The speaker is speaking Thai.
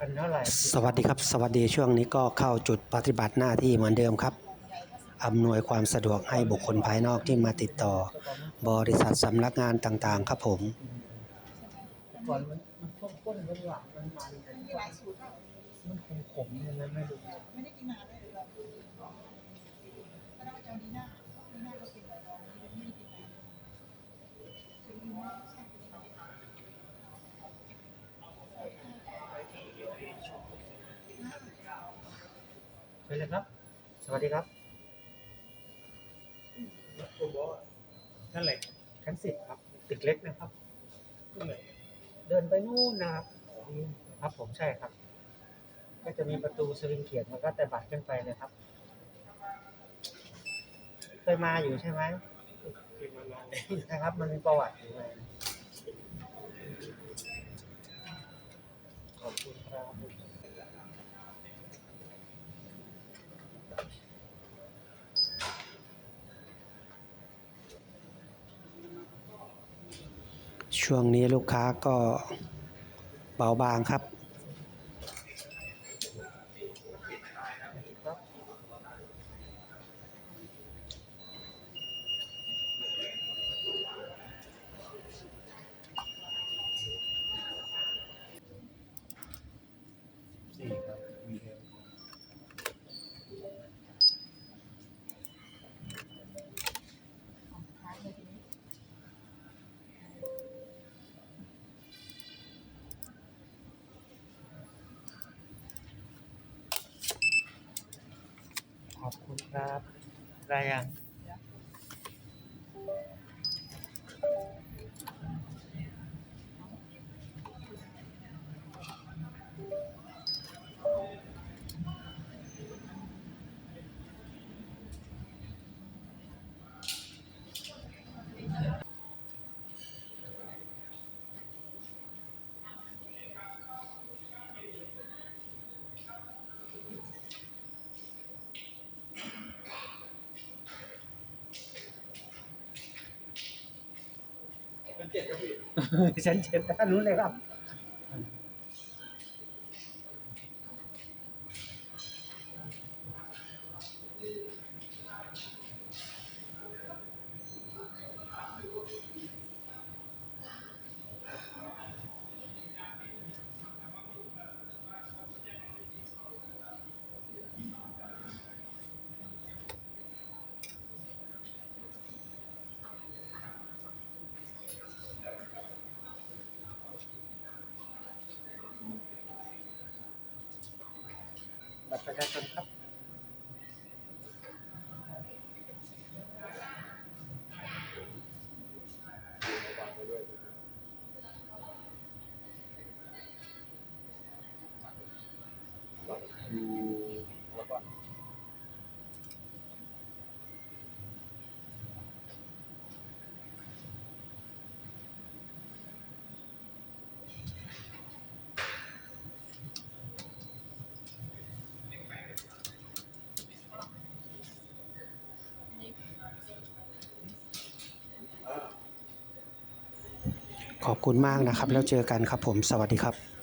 อันเท่าไหร่สวัสดีครับ สวัสดีช่วงนี้ก็เข้าจุดปฏิบัติหน้าที่เหมือนเดิมครับอำนวยความสะดวกให้บุคคลภายนอกที่มาติดต่อ บริษัทสำนักงานต่างๆ ครับผมแต่ก่อนมันมันข้นข้นมันหวานมันมันแต่มีหลายสูตรอะมันขมขมๆอย่างนั้นไม่รู้ไม่ได้กินนานเลยหรือแบบถ้าเราจะเอาดีหน้าดีหน้าก็เป็นแบบเราไม่ได้กินนานคือดีหน้าใช่เป็นยังไง เชิญเลยครับ สวัสดีครับนั่นแหละชั้นสิบครับตึกเล็กนะครับนั่นแหละเดินไปนู่นนะครับครับผมใช่ครับ ก็จะมีประตูสวิงเขียนแล้วก็แต่บัตรขึ้นไปนะครับ เคยมาอยู่ใช่ไหมเป็นมานานแล้วนะครับ มันมีประวัติอยู่ไงขอบคุณครับ ช่วงนี้ลูกค้าก็เบาบางครับ อบคุณครับ ได้ยัง เจ็ดครับพี่ฉันเจ็ดด้านนู้นเลยครับ บัตรประชาชนครับ อยู่แล้วก็ ขอบคุณมากนะครับ แล้วเจอกันครับผม สวัสดีครับ